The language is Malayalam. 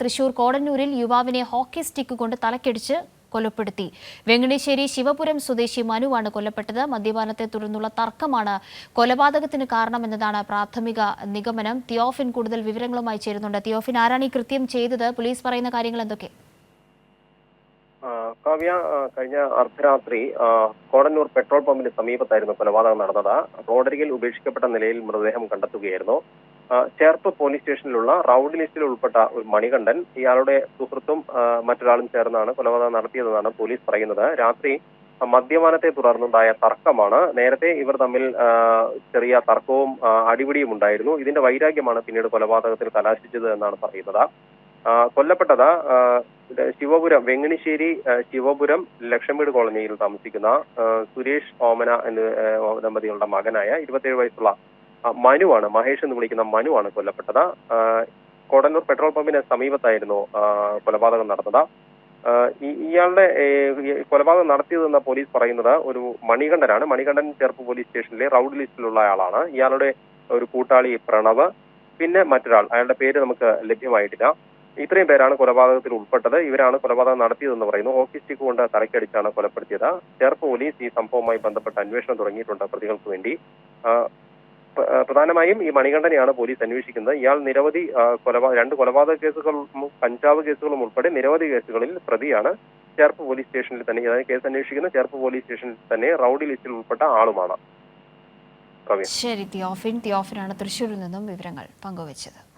തൃശൂർ കോടന്നൂരിൽ യുവാവിനെ ഹോക്കി സ്റ്റിക്ക് കൊണ്ട് തലക്കടിച്ച് കൊലപ്പെടുത്തി. വെങ്ങണശ്ശേരി ശിവപുരം സ്വദേശി മനുവാണ് കൊല്ലപ്പെട്ടത്. മദ്യപാനത്തെ തുടർന്നുള്ള തർക്കമാണ് കൊലപാതകത്തിന് കാരണമെന്നതാണ് പ്രാഥമിക നിഗമനം. തിയോഫിൻ കൂടുതൽ വിവരങ്ങളുമായി ചേരുന്നുണ്ട്. തിയോഫിൻ ആരാണ് ഈ കൃത്യം ചെയ്തത്? പോലീസ് പറയുന്ന കാര്യങ്ങൾ എന്തൊക്കെ? കാവ്യ കഴിഞ്ഞ അർദ്ധരാത്രി കോടന്നൂർ പെട്രോൾ പമ്പിന് സമീപത്തായിരുന്നു കൊലപാതകം നടന്നത്. റോഡരികിൽ ഉപേക്ഷിക്കപ്പെട്ട നിലയിൽ മൃതദേഹം കണ്ടെത്തുകയായിരുന്നു. ചേർപ്പ് പോലീസ് സ്റ്റേഷനിലുള്ള റൌഡ് ലിസ്റ്റിൽ ഉൾപ്പെട്ട ഒരു മണികണ്ഠൻ ഇയാളുടെ സുഹൃത്തും മറ്റൊരാളും ചേർന്നാണ് കൊലപാതകം നടത്തിയതെന്നാണ് പോലീസ് പറയുന്നത്. രാത്രി മദ്യപാനത്തെ തുടർന്നുണ്ടായ തർക്കമാണ്. നേരത്തെ ഇവർ തമ്മിൽ ചെറിയ തർക്കവും അടിപിടിയും ഉണ്ടായിരുന്നു. ഇതിന്റെ വൈരാഗ്യമാണ് പിന്നീട് കൊലപാതകത്തിൽ കലാശിച്ചത് എന്നാണ് പറയുന്നത്. കൊല്ലപ്പെട്ടത് ശിവപുരം വെങ്ങണിശ്ശേരി ശിവപുരം ലക്ഷംവീട് കോളനിയിൽ താമസിക്കുന്ന സുരേഷ് ഓമന എന്ന ദമ്പതികളുടെ മകനായ ഇരുപത്തിയേഴ് വയസ്സുള്ള മനുവാണ്. മഹേഷ് എന്ന് വിളിക്കുന്ന മനുവാണ് കൊല്ലപ്പെട്ടത്. കോടന്നൂർ പെട്രോൾ പമ്പിന് സമീപത്തായിരുന്നു കൊലപാതകം നടന്നത്. ഇയാളുടെ കൊലപാതകം നടത്തിയതെന്ന് പോലീസ് പറയുന്നത് ഒരു മണികണ്ഠനാണ്. മണികണ്ഠൻ ചെറുപ്പ് പോലീസ് സ്റ്റേഷനിലെ റൌഡ് ലിസ്റ്റിലുള്ള ആളാണ്. ഇയാളുടെ ഒരു കൂട്ടാളി പ്രണവ് പിന്നെ മറ്റൊരാൾ. അയാളുടെ പേര് നമുക്ക് ലഭ്യമായിട്ടില്ല. ഇത്രയും പേരാണ് കൊലപാതകത്തിൽ ഉൾപ്പെട്ടത്. ഇവരാണ് കൊലപാതകം നടത്തിയതെന്ന് പറയുന്നു. ഹോക്കി കൊണ്ട് തലക്കടിച്ചാണ് കൊലപ്പെടുത്തിയത്. ചേർപ്പ് പോലീസ് ഈ സംഭവവുമായി ബന്ധപ്പെട്ട അന്വേഷണം തുടങ്ങിയിട്ടുണ്ട് പ്രതികൾക്ക് വേണ്ടി. പ്രധാനമായും ഈ മണികണ്ഠനെയാണ് പോലീസ് അന്വേഷിക്കുന്നത്. ഇയാൾ നിരവധി കൊലപാ രണ്ട് കൊലപാതക കേസുകളും കഞ്ചാവ് കേസുകളും ഉൾപ്പെടെ നിരവധി കേസുകളിൽ പ്രതിയാണ്. ചേർപ്പ് പോലീസ് സ്റ്റേഷനിൽ തന്നെ അതായത് കേസ് അന്വേഷിക്കുന്ന ചേർപ്പ് പോലീസ് സ്റ്റേഷനിൽ തന്നെ റൌഡി ലിസ്റ്റിൽ ഉൾപ്പെട്ട ആളുമാണ്. ശരി തിയോഫിൻ. തിയോഫിനാണ് തൃശ്ശൂരിൽ നിന്നും വിവരങ്ങൾ പങ്കുവച്ചത്.